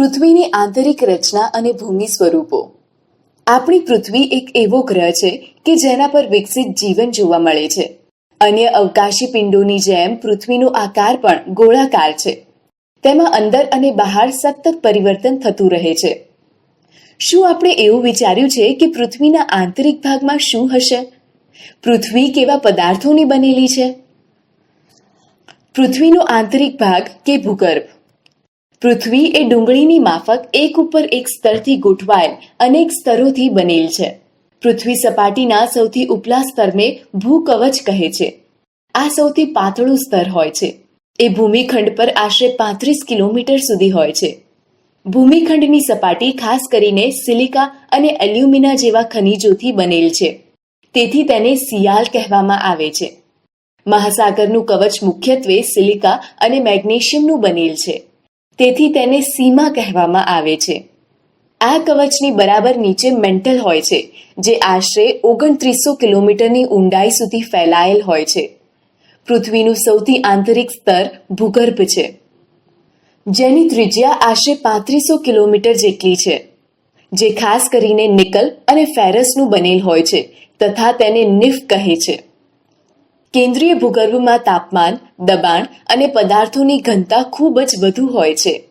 પૃથ્વીની આંતરિક રચના અને ભૂમિ સ્વરૂપો. આપણી પૃથ્વી એક એવો ગ્રહ છે કે જેના પર વિકસિત જીવન જોવા મળે છે. અન્ય અવકાશી પિંડોની જેમ પૃથ્વીનો આકાર પણ ગોળાકાર છે. તેમાં અંદર અને બહાર સતત પરિવર્તન થતું રહે છે. શું આપણે એવું વિચાર્યું છે કે પૃથ્વીના આંતરિક ભાગમાં શું હશે? પૃથ્વી કેવા પદાર્થોની બનેલી છે? પૃથ્વીનો આંતરિક ભાગ કે ભૂગર્ભ? પૃથ્વી એ ડુંગળીની માફક એક ઉપર એક સ્તરથી ગોઠવાયેલ અનેક સ્તરોથી બનેલ છે. પૃથ્વી સપાટીના સૌથી ઉપલા સ્તરને ભૂકવચ કહે છે. આ સૌથી પાતળું સ્તર હોય છે. એ ભૂમિખંડ પર આશરે પાંત્રીસ કિલોમીટર સુધી હોય છે. ભૂમિખંડની સપાટી ખાસ કરીને સિલિકા અને એલ્યુમિના જેવા ખનિજોથી બનેલ છે. તેથી તેને સિયાલ કહેવામાં આવે છે. મહાસાગરનું કવચ મુખ્યત્વે સિલિકા અને મેગ્નેશિયમનું બનેલ છે. તેથી તેને સીમા કહેવામાં આવે છે. આ કવચની બરાબર નીચે મેન્ટલ હોય છે, જે આશરે ઓગણત્રીસો કિલોમીટરની ઊંડાઈ સુધી ફેલાયેલ હોય છે. પૃથ્વીનું સૌથી આંતરિક સ્તર ભૂગર્ભ છે. જેની ત્રિજ્યા આશરે પાંત્રીસો કિલોમીટર જેટલી છે, જે ખાસ કરીને નિકલ અને ફેરસનું બનેલ હોય છે, તથા તેને નિફ કહે છે. કેન્દ્રીય ભૂગર્ભમાં તાપમાન, દબાણ અને પદાર્થોની ઘનતા ખૂબ જ વધુ હોય છે.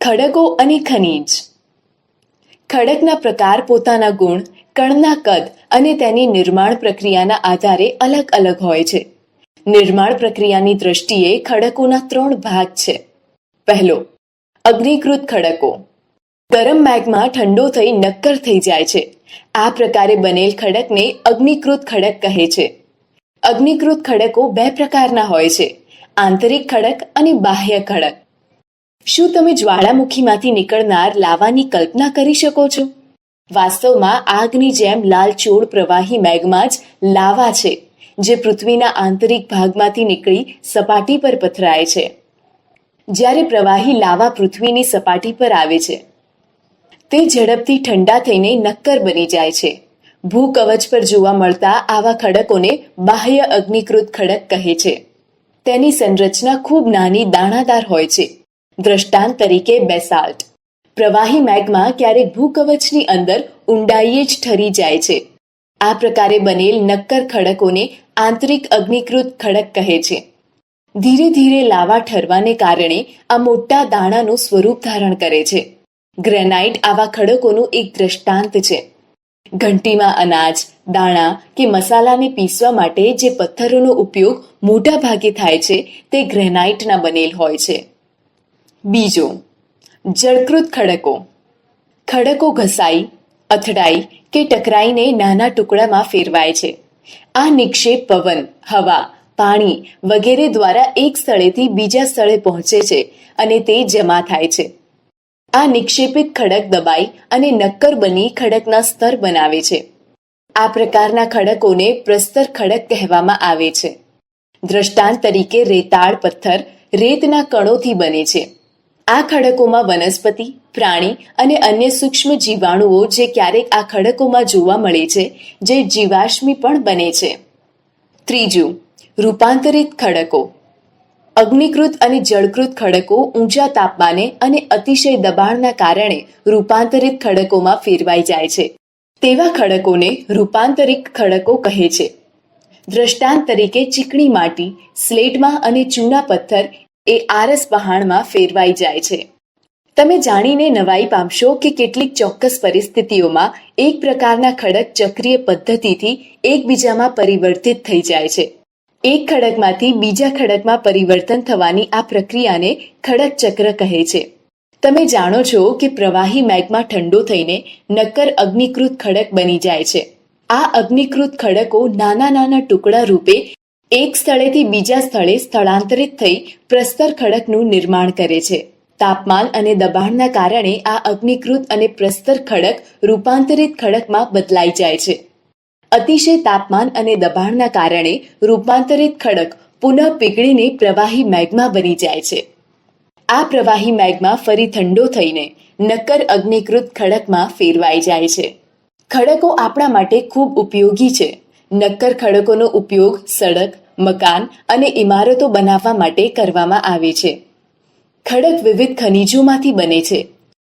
ખડકો અને ખનિજ. ખડકના પ્રકાર પોતાના ગુણ, કણના કદ અને તેની નિર્માણ પ્રક્રિયાના આધારે અલગ અલગ હોય છે. નિર્માણ પ્રક્રિયાની દ્રષ્ટિએ ખડકોના ત્રણ ભાગ છે. પહેલો, અગ્નિકૃત ખડકો. ગરમ મેઘમાં ઠંડો થઈ નક્કર થઈ જાય છે. આ પ્રકારે બનેલ ખડકને અગ્નિકૃત ખડક કહે છે. અગ્નિકૃત ખડકો બે પ્રકારના હોય છે. આંતરિક ખડક અને બાહ્ય ખડક. શું તમે જ્વાળામુખીમાંથી નીકળનાર લાવાની કલ્પના કરી શકો છો? વાસ્તવમાં આગની જેમ લાલચોળ પ્રવાહી મેઘમાં જ લાવા છે, જે પૃથ્વીના આંતરિક ભાગમાંથી નીકળી સપાટી પર પથરાય છે. જ્યારે પ્રવાહી લાવા પૃથ્વીની સપાટી પર આવે છે તે ઝડપથી ઠંડા થઈને નક્કર બની જાય છે. ભૂકવચ પર જોવા મળતા આવા ખડકોને બાહ્ય અગ્નિકૃત ખડક કહે છે. તેની સંરચના ખૂબ નાની દાણાદાર હોય છે. દ્રષ્ટાંત તરીકે બેસાલ્ટ. પ્રવાહી મેઘમાં ક્યારેક ભૂકવચની અંદર ઊંડાઈએ જ ઠરી જાય છે. આ પ્રકારે બનેલ નક્કર ખડકોને આંતરિક અગ્નિકૃત ખડક કહે છે. ધીરે ધીરે લાવા ઠરવાને કારણે આ મોટા દાણાનું સ્વરૂપ ધારણ કરે છે. ગ્રેનાઇટ આવા ખડકોનું એક દ્રષ્ટાંત છે. ઘંટીમાં અનાજ, દાણા કે મસાલાને પીસવા માટે જે પથ્થરોનો ઉપયોગ મોટા ભાગે થાય છે તે ગ્રેનાઇટના બનેલ હોય છે. બીજો, જળકૃત ખડકો. ખડકો ઘસાઈ, અથડાઈ કે ટકરાઈને નાના ટુકડામાં ફેરવાય છે. આ નિક્ષેપ પવન, હવા, પાણી વગેરે દ્વારા એક સ્થળેથી બીજા સ્થળે પહોંચે છે અને તે જમા થાય છે. આ નિક્ષેપિત ખડક દબાઈ અને નક્કર બની ખડકના સ્તર બનાવે છે. આ પ્રકારના ખડકોને પ્રસ્તર ખડક કહેવામાં આવે છે. દ્રષ્ટાંત તરીકે રેતાળ પથ્થર રેતના કણોથી બને છે. આ ખડકોમાં વનસ્પતિ, પ્રાણી અને અન્ય સૂક્ષ્મ જીવાણુઓ જે ક્યારેક આ ખડકોમાં જોવા મળે છે, જે જીવાશ્મી પણ બને છે. ત્રીજું, રૂપાંતરિત ખડકો. અગ્નિકૃત અને જળકૃત ખડકો ઊંચા તાપમાને અને અતિશય દબાણના કારણે રૂપાંતરિત ખડકોમાં ફેરવાઈ જાય છે. તેવા ખડકોને રૂપાંતરિત ખડકો કહે છે. દ્રષ્ટાંત તરીકે ચીકણી માટી, સ્લેટમાં અને ચૂના પથ્થર એ આરસ પહાણમાં ફેરવાઈ જાય છે. તમે જાણીને નવાઈ પામશો કે કેટલીક ચોક્કસ પરિસ્થિતિઓમાં એક પ્રકારના ખડક ચક્રીય પદ્ધતિથી એકબીજામાં પરિવર્તિત થઈ જાય છે. એક ખડકમાંથી બીજા ખડકમાં પરિવર્તન થવાની આ પ્રક્રિયાને ખડક ચક્ર કહે છે. તમે જાણો છો કે પ્રવાહી મેઘમાં ઠંડો થઈને નક્કર અગ્નિકૃત ખડક બની જાય છે. આ અગ્નિકૃત ખડકો નાના નાના ટુકડા રૂપે એક સ્થળેથી બીજા સ્થળે સ્થળાંતરિત થઈ પ્રસ્તર ખડકનું નિર્માણ કરે છે. તાપમાન અને દબાણના કારણે આ અગ્નિકૃત અને પ્રસ્તર ખડક રૂપાંતરિત ખડકમાં બદલાઈ જાય છે. અતિશય તાપમાન અને દબાણના કારણે રૂપાંતરિત ખડક પુનઃ પીગળીને પ્રવાહી મેઘમાં બની જાય છે. આ પ્રવાહી મેઘમાં ફરી ઠંડો થઈને નક્કર અગ્નિકૃત ખડકમાં ફેરવાઈ જાય છે. ખડકો આપણા માટે ખૂબ ઉપયોગી છે. નક્કર ખડકોનો ઉપયોગ સડક, મકાન અને ઇમારતો બનાવવા માટે કરવામાં આવે છે. ખડક વિવિધ ખનિજોમાંથી બને છે.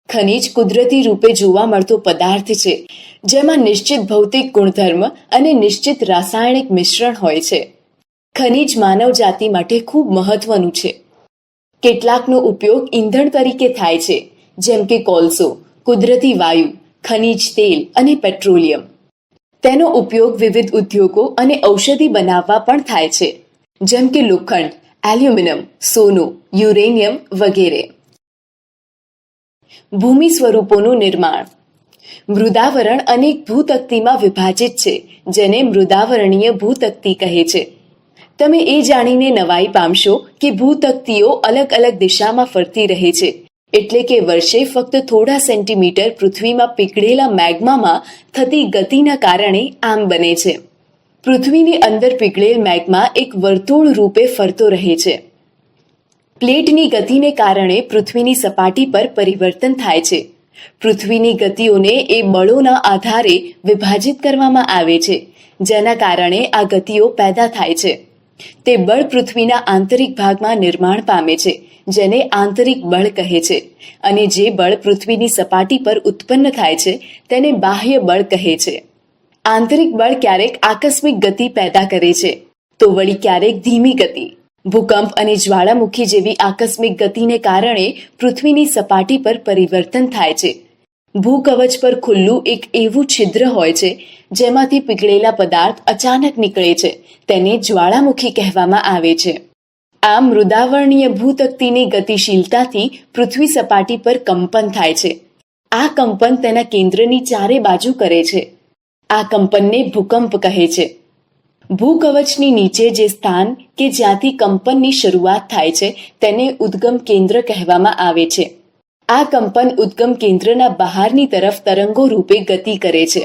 ખનિજ કુદરતી રૂપે જોવા મળતો પદાર્થ છે. જેમાં નિશ્ચિત ભૌતિક ગુણધર્મ અને નિશ્ચિત રાસાયણિક મિશ્રણ હોય છે. ખનિજ માનવ જાતિ માટે ખૂબ મહત્વનું છે. કેટલાકનો ઉપયોગ ઈંધણ તરીકે થાય છે, જેમ કે કોલસો, કુદરતી વાયુ, ખનિજ તેલ અને પેટ્રોલિયમ. તેનો ઉપયોગ વિવિધ ઉદ્યોગો અને ઔષધિ બનાવવા પણ થાય છે, જેમ કે લોખંડ, એલ્યુમિનિયમ, સોનું, યુરેનિયમ વગેરે. ભૂમિ સ્વરૂપોનું નિર્માણ. મૃદાવરણ અનેક ભૂતક્તિમાં વિભાજિત છે, જેને મૃદાવરણીય ભૂતક્તિ કહે છે. તમે એ જાણીને નવાઈ પામશો કે ભૂતક્તિઓ અલગ અલગ દિશામાં ફરતી રહે છે. એટલે કે વર્ષે ફક્ત થોડા સેન્ટીમીટર પૃથ્વીમાં પીગળેલા મેગ્મામાં થતી ગતિના કારણે આમ બને છે. પૃથ્વીની અંદર પીગળેલ મેગ્મા એક વર્તુળ રૂપે ફરતો રહે છે. પ્લેટની ગતિને કારણે પૃથ્વીની સપાટી પર પરિવર્તન થાય છે. પૃથ્વીની ગતિઓને એ બળોના આધારે વિભાજિત કરવામાં આવે છે, જેના કારણે આ ગતિઓ પેદા થાય છે. તે બળ પૃથ્વીના આંતરિક ભાગમાં નિર્માણ પામે છે, જેને આંતરિક બળ કહે છે, અને જે બળ પૃથ્વીની સપાટી પર ઉત્પન્ન થાય છે, તેને બાહ્ય બળ કહે છે. આંતરિક બળ ક્યારેક આકસ્મિક ગતિ પેદા કરે છે, તો વળી ક્યારેક ધીમી ગતિ. ભૂકંપ અને જ્વાળામુખી જેવી આકસ્મિક ગતિને કારણે પૃથ્વીની સપાટી પર પરિવર્તન થાય છે. ભૂકવચ પર ખુલ્લું એક એવું છિદ્ર હોય છે, જેમાંથી પીગળેલા પદાર્થ અચાનક નીકળે છે, તેને જ્વાળામુખી કહેવામાં આવે છે. આ મૃદાવર્ણીય ભૂતક્તિની ગતિશીલતાથી પૃથ્વી સપાટી પર કંપન થાય છે. આ કંપન તેના કેન્દ્રની ચારે બાજુ કરે છે. આ કંપનને ભૂકંપ કહે છે. ભૂકવચની નીચે જે સ્થાન કે જ્યાંથી કંપનની શરૂઆત થાય છે, તેને ઉદ્ગમ કેન્દ્ર કહેવામાં આવે છે. આ કંપન ઉદ્ગમ કેન્દ્રના બહારની તરફ તરંગો રૂપે ગતિ કરે છે.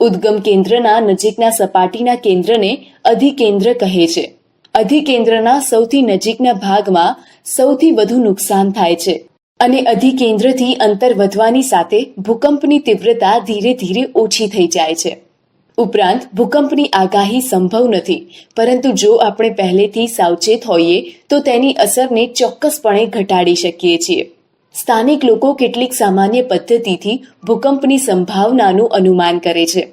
ઉદ્ગમ કેન્દ્રના નજીકના સપાટીના કેન્દ્રને અધિકેન્દ્ર કહે છે. અધિકેન્દ્રના સૌથી નજીકના ભાગમાં સૌથી વધુ નુકસાન થાય છે અને અધિકેન્દ્રથી અંતર વધવાની સાથે ભૂકંપની તીવ્રતા ધીરે ધીરે ઓછી થઈ જાય છે. ઉપરાંત, ભૂકંપની આગાહી સંભવ નથી. પરંતુ જો આપણે પહેલેથી સાવચેત હોઈએ, તો તેની અસરને ચોક્કસપણે ઘટાડી શકીએ છીએ. સ્થાનિક લોકો કેટલીક સામાન્ય પદ્ધતિથી ભૂકંપની સંભાવનાનું અનુમાન કરે છે.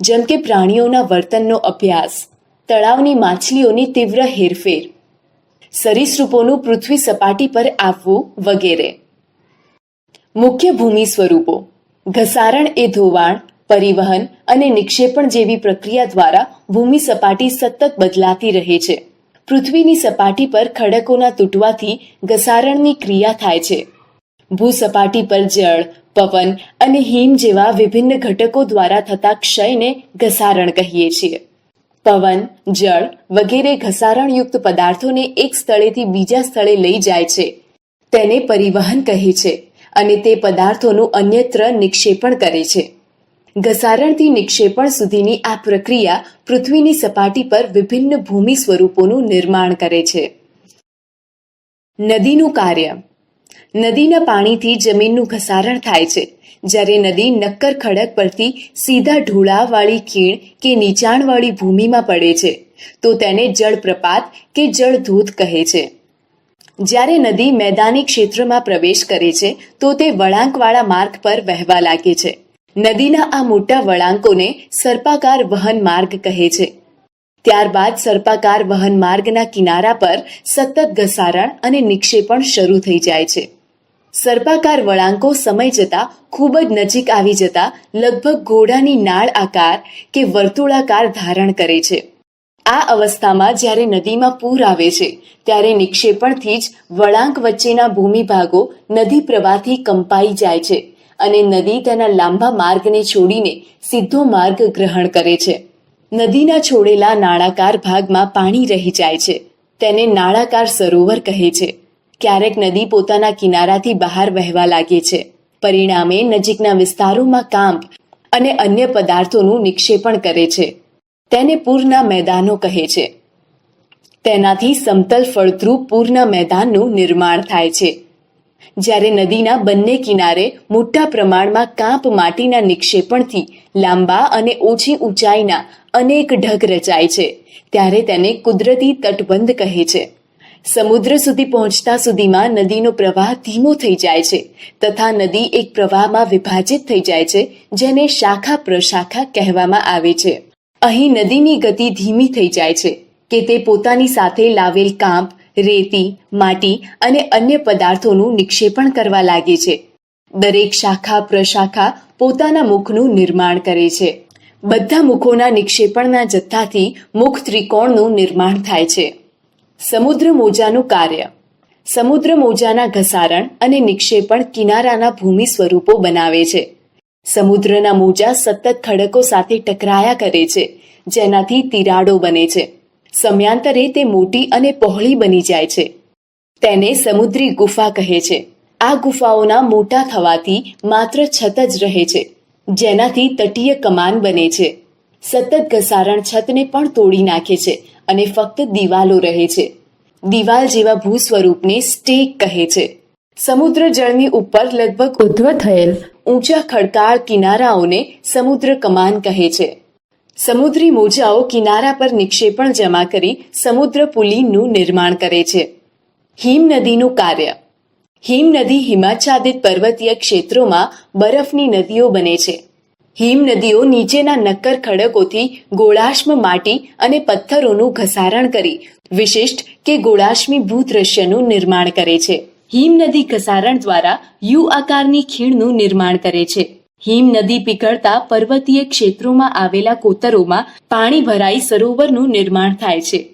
જેમ કે પ્રાણીઓના વર્તનનો અભ્યાસ, તળાવની માછલીઓની તીવ્ર હેરફેર, સરીસૃપોનું પૃથ્વી સપાટી પર આવવું વગેરે. મુખ્ય ભૂમિ સ્વરૂપો, ઘસારણ એ ધોવાણ પરિવહન અને નિક્ષેપણ જેવી પ્રક્રિયા દ્વારા ભૂમિ સપાટી સતત બદલાતી રહે છે. પૃથ્વીની સપાટી પર ખડકોના તૂટવાથી ઘસારણની ક્રિયા થાય છે. ભૂસપાટી પર જળ, પવન અને હિમ જેવા વિભિન્ન ઘટકો દ્વારા થતા ક્ષયને ઘસારણ કહીએ છીએ. પવન, જળ વગેરે ઘસારણયુક્ત પદાર્થોને એક સ્થળેથી બીજા સ્થળે લઈ જાય છે. તેને પરિવહન કહે છે અને તે પદાર્થોનું અન્યત્ર નિક્ષેપણ કરે છે. ઘસારણથી નિક્ષેપણ સુધીની આ પ્રક્રિયા પૃથ્વીની સપાટી પર વિભિન્ન ભૂમિ સ્વરૂપોનું નિર્માણ કરે છે. નદીનું કાર્ય. નદીના પાણીથી જમીનનું ઘસારણ થાય છે. જ્યારે નદી નક્કર ખડક પરથી સીધા ઢોળાવવાળી ખીણ કે નીચાણવાળી ભૂમિમાં પડે છે, તો તેને જળપ્રપાત કે જળધોધ કહે છે. જ્યારે નદી મેદાની ક્ષેત્રમાં પ્રવેશ કરે છે, તો તે વળાંકવાળા માર્ગ પર વહેવા લાગે છે. નદીના આ મોટા વળાંકોને સર્પાકાર વહન માર્ગ કહે છે. ત્યારબાદ સર્પાકાર વહન માર્ગના કિનારા પર સતત ઘસારણ અને નિક્ષેપણ શરૂ થઈ જાય છે. સર્પાકાર વળાંકો સમય જતા ખૂબ જ નજીક આવી જતા લગભગ ઘોડાની નાળ આકાર કે વર્તુળાકાર ધારણ કરે છે. આ અવસ્થામાં જ્યારે નદીમાં પૂર આવે છે, ત્યારે નિક્ષેપણથી જ વળાંક વચ્ચેના ભૂમિભાગો નદી પ્રવાહથી કંપાઈ જાય છે. અને નદી તેના લાંબા માર્ગને છોડીને સીધો માર્ગ ગ્રહણ કરે છે. નદીના છોડેલા નાળાકાર ભાગમાં પાણી રહી જાય છે. તેને નાળાકાર સરોવર કહે છે. ક્યારેક નદી પોતાના કિનારાથી બહાર વહેવા લાગે છે. પરિણામે નજીકના વિસ્તારોમાં કાંપ અને અન્ય પદાર્થોનું નિક્ષેપણ કરે છે. તેને પૂરના મેદાનો કહે છે. તેનાથી સમતલ ફળદ્રુપ પૂરના મેદાનનું નિર્માણ થાય છે. જ્યારે નદીના બંને કિનારે મોટા પ્રમાણમાં કાંપ માટીના નિક્ષેપણથી લાંબા અને ઓછી ઊંચાઈના અનેક ઢગ રચાય છે, ત્યારે તેને કુદરતી તટબંધ કહે છે. સમુદ્ર સુધી પહોંચતા સુધીમાં નદીનો પ્રવાહ ધીમો થઈ જાય છે તથા નદી એક પ્રવાહમાં વિભાજિત થઈ જાય છે, જેને શાખા પ્રશાખા કહેવામાં આવે છે. અહીં નદીની ગતિ ધીમી થઈ જાય છે કે તે પોતાની સાથે લાવેલ કાંપ રેતી, માટી અને અન્ય પદાર્થોનું નિક્ષેપણ કરવા લાગે છે. દરેક શાખા પ્રશાખા પોતાના મુખનું નિર્માણ કરે છે. બધા મુખોના નિક્ષેપણના જથ્થાથી મુખ ત્રિકોણનું નિર્માણ થાય છે. સમુદ્ર મોજાનું કાર્ય. સમુદ્ર મોજાના ઘસારણ અને નિક્ષેપણ કિનારાના ભૂમિ સ્વરૂપો બનાવે છે. સમુદ્રના મોજા સતત ખડકો સાથે ટકરાયા કરે છે, જેનાથી તિરાડો બને છે. સમયાંતરે તે મોટી અને પહોળી બની જાય છે. તેને સમુદ્રી ગુફા કહે છે. આ ગુફાઓના મોટા થવાથી માત્ર છત જ રહે છે, જેનાથી તટીય કમાન બને છે. સતત ઘસારણ છતને પણ તોડી નાખે છે અને ફક્ત દિવાલો રહે છે. દિવાલ જેવા ભૂ સ્વરૂપને સ્ટેક કહે છે. સમુદ્ર જળની ઉપર લગભગ ઉદ્ધવ થયેલ ઊંચા ખડકાળ કિનારાઓને સમુદ્ર કમાન કહે છે. સમુદ્રી મોજાઓ કિનારા પર નિક્ષેપણ જમા કરી સમુદ્ર પુલિનનું નિર્માણ કરે છે. હિમ નદીનું કાર્ય. હિમ નદી હિમાચ્છાદિત પર્વતીય ક્ષેત્રોમાં બરફની નદીઓ બને છે. હિમ નદીઓ નીચેના નક્કર ખડકોથી ગોળાશ્મ માટી અને પથ્થરોનું ઘસારણ કરી વિશિષ્ટ કે ગોળાશ્મી ભૂદ્રશ્યનું નિર્માણ કરે છે. હિમ નદી ઘસારણ દ્વારા યુ આકારની ખીણનું નિર્માણ કરે છે. હિમ નદી પીગળતા પર્વતીય ક્ષેત્રોમાં આવેલા કોતરોમાં પાણી ભરાઈ સરોવરનું નિર્માણ થાય છે.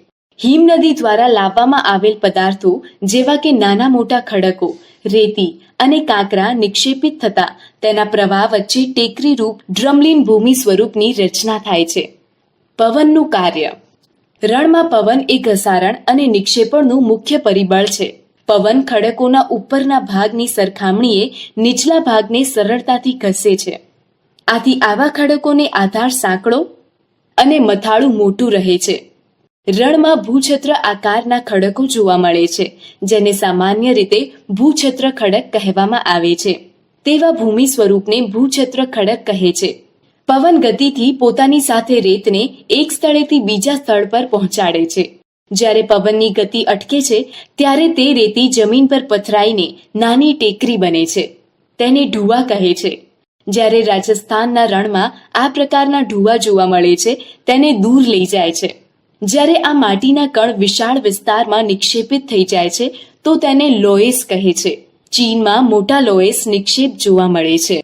હિમ નદી દ્વારા લાવવામાં આવેલ પદાર્થો, જેવા કે નાના મોટા ખડકો, રેતી અને કાંકરા નિક્ષેપિત થતા તેના પ્રવાહ વચ્ચે ટેકરી રૂપ ડ્રમલીન ભૂમિ સ્વરૂપની રચના થાય છે. પવનનું કાર્ય. રણમાં પવન એ ઘસારણ અને નિક્ષેપણનું મુખ્ય પરિબળ છે. પવન ખડકોના ઉપરના ભાગની સરખામણીએ નીચલા ભાગને સરળતાથી ઘસે છે. આથી આવા ખડકોને આધાર સાંકડો અને મથાળું મોટું રહે છે. રણમાં ભૂછત્ર આકારના ખડકો જોવા મળે છે, જેને સામાન્ય રીતે ભૂછત્ર ખડક કહેવામાં આવે છે. તેવા ભૂમિ સ્વરૂપને ભૂછત્ર ખડક કહે છે. પવન ગતિથી પોતાની સાથે રેતને એક સ્થળેથી બીજા સ્થળ પર પહોંચાડે છે. જ્યારે પવનની ગતિ અટકે છે, ત્યારે તે રેતી જમીન પર પથરાઈને નાની ટેકરી બને છે. તેને ઢુવા કહે છે. જ્યારે રાજસ્થાનના રણમાં આ પ્રકારના ઢુવા જોવા મળે છે, તેને દૂર લઈ જાય છે. જ્યારે આ માટીના કણ વિશાળ વિસ્તારમાં નિક્ષેપિત થઈ જાય છે, તો તેને લોએસ કહે છે. ચીનમાં મોટા લોએસ નિક્ષેપ જોવા મળે છે.